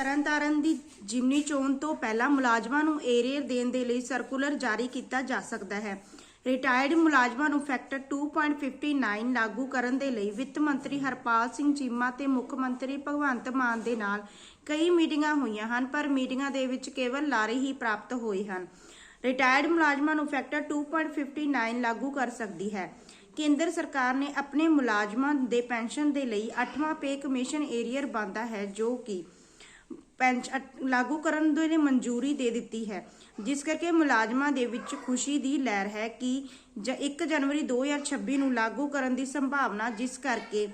ਤਰਨਤਾਰਨ ਦੀ ਜਿਮਨੀ ਚੋਣ ਤੋਂ ਪਹਿਲਾਂ ਮੁਲਾਜ਼ਮਾਂ ਨੂੰ ਏਰੀਅਰ ਦੇਣ ਦੇ ਲਈ ਸਰਕੂਲਰ ਜਾਰੀ ਕੀਤਾ ਜਾ ਸਕਦਾ ਹੈ। ਰਿਟਾਇਰਡ ਮੁਲਾਜ਼ਮਾਂ ਨੂੰ ਫੈਕਟਰ 2.59 ਲਾਗੂ ਕਰਨ ਦੇ ਲਈ ਵਿੱਤ ਮੰਤਰੀ ਹਰਪਾਲ ਸਿੰਘ ਚੀਮਾ ਤੇ ਮੁੱਖ ਮੰਤਰੀ ਭਗਵੰਤ ਮਾਨ ਦੇ ਨਾਲ ਕਈ ਮੀਟਿੰਗਾਂ ਹੋਈਆਂ ਹਨ, ਪਰ ਮੀਟਿੰਗਾਂ ਦੇ ਵਿੱਚ ਕੇਵਲ ਲਾਰੇ ਹੀ ਪ੍ਰਾਪਤ ਹੋਏ ਹਨ। ਰਿਟਾਇਰਡ ਮੁਲਾਜ਼ਮਾਂ ਨੂੰ ਫੈਕਟਰ 2.59 ਲਾਗੂ ਕਰ ਸਕਦੀ ਹੈ। ਕੇਂਦਰ ਸਰਕਾਰ ਨੇ ਆਪਣੇ ਮੁਲਾਜ਼ਮਾਂ ਦੇ ਪੈਨਸ਼ਨ ਦੇ ਲਈ 8ਵਾਂ ਪੇ ਕਮਿਸ਼ਨ ਏਰੀਅਰ ਬੰਦਾ ਹੈ, ਜੋ ਕਿ ਪੈਂਚ ਲਾਗੂ ਕਰਨ ਦੇ ਲਈ ਮਨਜ਼ੂਰੀ ਦੇ ਦਿੱਤੀ ਹੈ। ਜਿਸ ਕਰਕੇ ਮੁਲਾਜ਼ਮਾਂ ਦੇ ਵਿੱਚ ਖੁਸ਼ੀ ਦੀ ਲਹਿਰ ਹੈ ਕਿ 1 ਜਨਵਰੀ 2026 ਨੂੰ ਲਾਗੂ ਕਰਨ ਦੀ ਸੰਭਾਵਨਾ, ਜਿਸ ਕਰਕੇ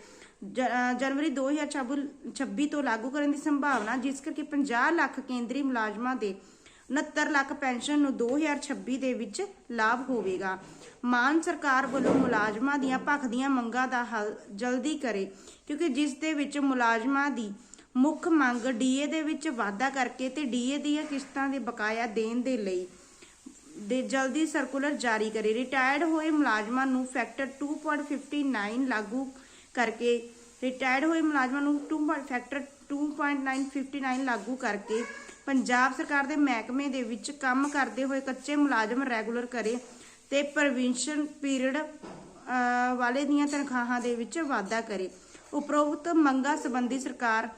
ਜਨਵਰੀ 2026 ਤੋਂ ਲਾਗੂ ਕਰਨ ਦੀ ਸੰਭਾਵਨਾ, ਜਿਸ ਕਰਕੇ 50 ਲੱਖ ਕੇਂਦਰੀ ਮੁਲਾਜ਼ਮਾਂ ਦੇ 69 ਲੱਖ ਪੈਨਸ਼ਨ ਨੂੰ 2026 ਦੇ ਵਿੱਚ ਲਾਭ ਹੋਵੇਗਾ। ਮਾਨ ਸਰਕਾਰ ਵੱਲੋਂ ਮੁਲਾਜ਼ਮਾਂ ਦੀਆਂ ਭਖਦੀਆਂ ਮੰਗਾਂ ਦਾ ਹੱਲ ਜਲਦੀ ਕਰੇ, ਕਿਉਂਕਿ ਜਿਸ ਦੇ ਵਿੱਚ ਮੁਲਾਜ਼ਮਾਂ ਦੀ ਮੁੱਖ ਮੰਗ ਡੀਏ ਦੇ ਵਿੱਚ ਵਾਧਾ ਕਰਕੇ ਤੇ ਡੀਏ ਦੀਆਂ ਕਿਸ਼ਤਾਂ ਦੇ ਬਕਾਇਆ ਦੇਣ ਦੇ ਲਈ ਦੇ ਜਲਦੀ ਸਰਕੂਲਰ ਜਾਰੀ ਕਰੇ ਰਿਟਾਇਰਡ ਹੋਏ ਮੁਲਾਜ਼ਮਾਂ ਨੂੰ ਫੈਕਟਰ 2.59 ਲਾਗੂ ਕਰਕੇ, ਰਿਟਾਇਰਡ ਹੋਏ ਮੁਲਾਜ਼ਮਾਂ ਨੂੰ 2. ਫੈਕਟਰ 2.959 ਲਾਗੂ ਕਰਕੇ ਪੰਜਾਬ ਸਰਕਾਰ ਦੇ ਮਹਿਕਮੇ ਦੇ ਵਿੱਚ ਕੰਮ ਕਰਦੇ ਹੋਏ ਕੱਚੇ ਮੁਲਾਜ਼ਮ ਰੈਗੂਲਰ ਕਰੇ ਤੇ ਪ੍ਰਵਿੰਸ਼ਨ ਪੀਰੀਅਡ ਵਾਲੇ ਦੀਆਂ ਤਨਖਾਹਾਂ ਦੇ ਵਿੱਚ ਵਾਧਾ ਕਰੇ ਉਪਰੋਕਤ ਮੰਗਾਂ ਸੰਬੰਧੀ ਸਰਕਾਰ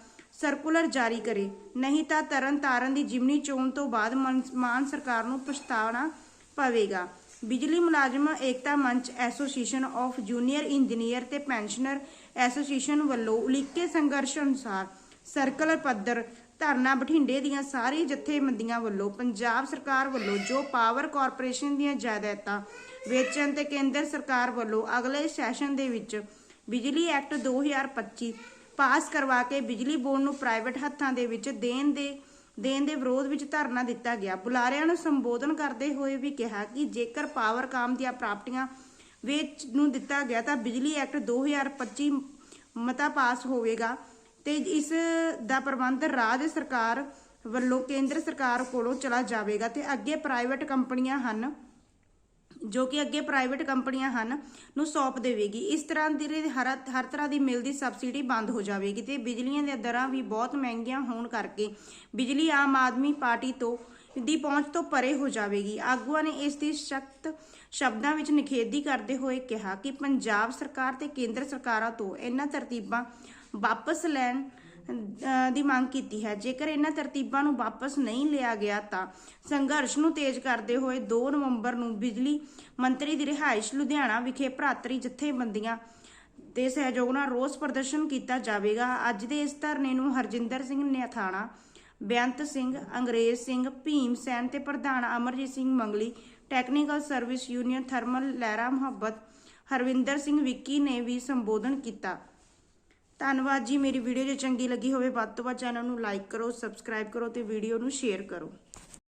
ਸਰਕੂਲਰ ਜਾਰੀ ਕਰੇ। ਨਹੀਂ ਤਾਂ ਤਰਨ ਤਾਰਨ ਦੀ ਜਿਮਨੀ ਚੋਣ ਤੋਂ ਬਾਅਦ ਮਾਨ ਸਰਕਾਰ ਨੂੰ ਪਛਤਾਉਣਾ ਪਵੇਗਾ। ਬਿਜਲੀ ਮੁਲਾਜ਼ਮ ਏਕਤਾ ਮੰਚ ਐਸੋਸੀਏਸ਼ਨ ਆਫ ਜੂਨੀਅਰ ਇੰਜੀਨੀਅਰ ਤੇ ਪੈਨਸ਼ਨਰ ਐਸੋਸੀਏਸ਼ਨ ਵੱਲੋਂ ਉਲੀਕੇ ਸੰਘਰਸ਼ ਅਨੁਸਾਰ ਸਰਕਲਰ ਪੱਧਰ ਧਰਨਾ ਬਠਿੰਡੇ ਦੀਆਂ ਸਾਰੀ ਜਥੇਬੰਦੀਆਂ ਵੱਲੋਂ ਪੰਜਾਬ ਸਰਕਾਰ ਵੱਲੋਂ ਜੋ ਪਾਵਰ ਕਾਰਪੋਰੇਸ਼ਨ ਦੀਆਂ ਜਾਇਦਾਦਾਂ ਵੇਚਣ ਤੇ ਕੇਂਦਰ ਸਰਕਾਰ ਵੱਲੋਂ ਅਗਲੇ ਸੈਸ਼ਨ ਦੇ ਵਿੱਚ ਬਿਜਲੀ ਐਕਟ 2025 ਪਾਸ ਕਰਵਾ ਕੇ ਬਿਜਲੀ ਬੋਰਡ ਨੂੰ ਪ੍ਰਾਈਵੇਟ ਹੱਥਾਂ ਦੇ ਵਿੱਚ ਦੇਣ ਦੇ ਦੇਣ ਦੇ ਵਿਰੋਧ ਵਿੱਚ ਧਰਨਾ ਦਿੱਤਾ ਗਿਆ। ਬੁਲਾਰਿਆਂ ਨੂੰ ਸੰਬੋਧਨ ਕਰਦੇ ਹੋਏ ਵੀ ਕਿਹਾ ਕਿ ਜੇਕਰ ਪਾਵਰ ਕਾਮ ਦੀਆਂ ਪ੍ਰਾਪਤੀਆਂ ਵੇਚ ਨੂੰ ਦਿੱਤਾ ਗਿਆ ਤਾਂ ਬਿਜਲੀ ਐਕਟ 2025 ਮਤਾ ਪਾਸ ਹੋਵੇਗਾ ਤੇ ਇਸ ਦਾ ਪ੍ਰਬੰਧ ਰਾਜ ਸਰਕਾਰ ਵੱਲੋਂ ਕੇਂਦਰ ਸਰਕਾਰ ਕੋਲੋਂ ਚਲਾ ਜਾਵੇਗਾ ਤੇ ਅੱਗੇ ਪ੍ਰਾਈਵੇਟ ਕੰਪਨੀਆਂ ਹਨ। ਜੋ ਕਿ ਅੱਗੇ ਪ੍ਰਾਈਵੇਟ ਕੰਪਨੀਆਂ ਹਨ, ਨੂੰ ਸੌਂਪ ਦੇਵੇਗੀ। ਇਸ ਤਰ੍ਹਾਂ ਦੀ ਹਰ ਹਰ ਤਰ੍ਹਾਂ ਦੀ ਮਿਲਦੀ ਸਬਸਿਡੀ ਬੰਦ ਹੋ ਜਾਵੇਗੀ ਤੇ ਬਿਜਲੀਆਂ ਦੀਆਂ ਦਰਾਂ ਵੀ ਬਹੁਤ ਮਹਿੰਗੀਆਂ ਹੋਣ ਕਰਕੇ ਬਿਜਲੀ ਆਮ ਆਦਮੀ ਪਾਰਟੀ ਤੋਂ, ਦੀ ਪਹੁੰਚ ਤੋਂ ਪਰੇ ਹੋ ਜਾਵੇਗੀ। ਆਗੂਆਂ ਨੇ ਇਸ ਦੀ ਸਖਤ ਸ਼ਬਦਾਂ ਵਿੱਚ ਨਿਖੇਧੀ ਕਰਦੇ ਹੋਏ ਕਿਹਾ ਕਿ ਪੰਜਾਬ ਸਰਕਾਰ ਤੇ ਕੇਂਦਰ ਸਰਕਾਰਾਂ ਤੋਂ ਇਹਨਾਂ ਤਰਤੀਬਾਂ ਵਾਪਸ ਲੈਣ ਦੀ ਮੰਗ ਕੀਤੀ ਹੈ। ਜੇਕਰ ਇਹਨਾਂ ਤਰਤੀਬਾਂ ਨੂੰ ਵਾਪਸ ਨਹੀਂ ਲਿਆ ਗਿਆ ਤਾਂ ਸੰਘਰਸ਼ ਨੂੰ ਤੇਜ਼ ਕਰਦੇ ਹੋਏ 2 ਨਵੰਬਰ ਨੂੰ ਬਿਜਲੀ ਮੰਤਰੀ ਦੀ ਰਿਹਾਇਸ਼ ਲੁਧਿਆਣਾ ਵਿਖੇ ਭਰਾਤਰੀ ਜਥੇਬੰਦੀਆਂ ਦੇ ਸਹਿਯੋਗ ਨਾਲ ਰੋਸ ਪ੍ਰਦਰਸ਼ਨ ਕੀਤਾ ਜਾਵੇਗਾ। ਅੱਜ ਦੇ ਇਸ ਧਰਨੇ ਨੂੰ ਹਰਜਿੰਦਰ ਸਿੰਘ ਨਿਆਥਾਣਾ, ਬੇਅੰਤ ਸਿੰਘ, ਅੰਗਰੇਜ਼ ਸਿੰਘ, ਭੀਮ ਸੈਨ ਤੇ ਪ੍ਰਧਾਨ Amarjeet Singh Mangli, technical service union thermal Lehra Mohabbat Harvinder Singh Vicky ਨੇ ਵੀ ਸੰਬੋਧਨ ਕੀਤਾ। ਧੰਨਵਾਦ ਜੀ, ਮੇਰੀ ਵੀਡੀਓ ਜੇ ਚੰਗੀ ਲੱਗੀ ਹੋਵੇ ਵੱਧ ਤੋਂ ਵੱਧ ਚੈਨਲ ਨੂੰ ਲਾਈਕ ਕਰੋ ਸਬਸਕ੍ਰਾਈਬ ਕਰੋ ਤੇ ਵੀਡੀਓ ਨੂੰ ਸ਼ੇਅਰ ਕਰੋ।